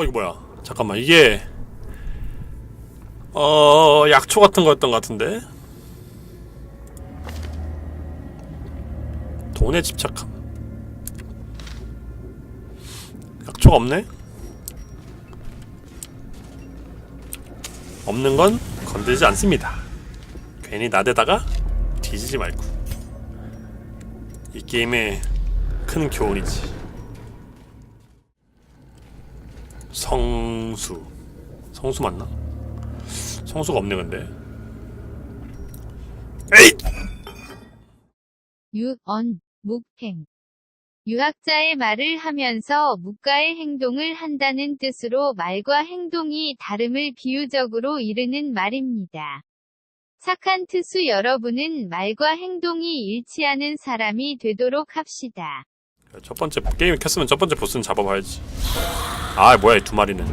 어 이거 뭐야? 잠깐만 이게 어 약초 같은 거였던 것 같은데? 돈에 집착함. 약초가 없네? 없는 건 건들지 않습니다. 괜히 나대다가 뒤지지 말고. 이 게임의 큰 교훈이지 성수 성수 맞나? 성수가 없네 근데 에잇! 유언, 묵행. 유학자의 말을 하면서 묵가의 행동을 한다는 뜻으로 말과 행동이 다름을 비유적으로 이르는 말입니다. 착한 트수 여러분은 말과 행동이 일치하는 사람이 되도록 합시다. 첫 번째 게임 켰으면 첫 번째 보스는 잡아봐야지. 아 뭐야 이 두 마리는.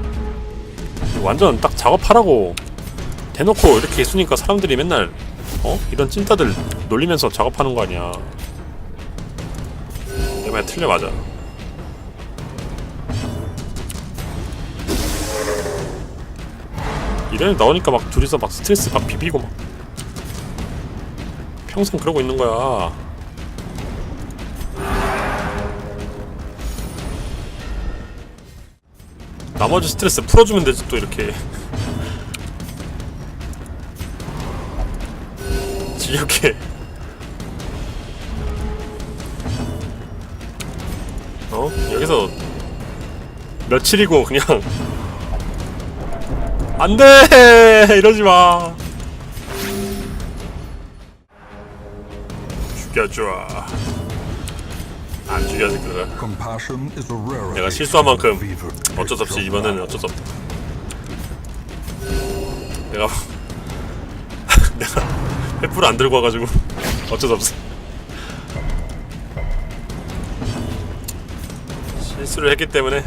완전 딱 작업하라고. 대놓고 이렇게 있으니까 사람들이 맨날 어? 이런 찐따들 놀리면서 작업하는 거 아니야. 내 말 틀려 맞아. 이래 나오니까 막 둘이서 막 스트레스 막 비비고 막. 평생 그러고 있는 거야 나머지 스트레스 풀어주면 되지 또 이렇게. 지겹게. 어? 여기서 며칠이고 그냥. 안돼! 이러지마. 죽여줘 안 죽여줄 거야. 내가 실수한 만큼 어쩔 수 없이 이번에는 어쩔 수 없다. 내가 내가 횃불을 안 들고 와가지고 어쩔 수 없어. 실수를 했기 때문에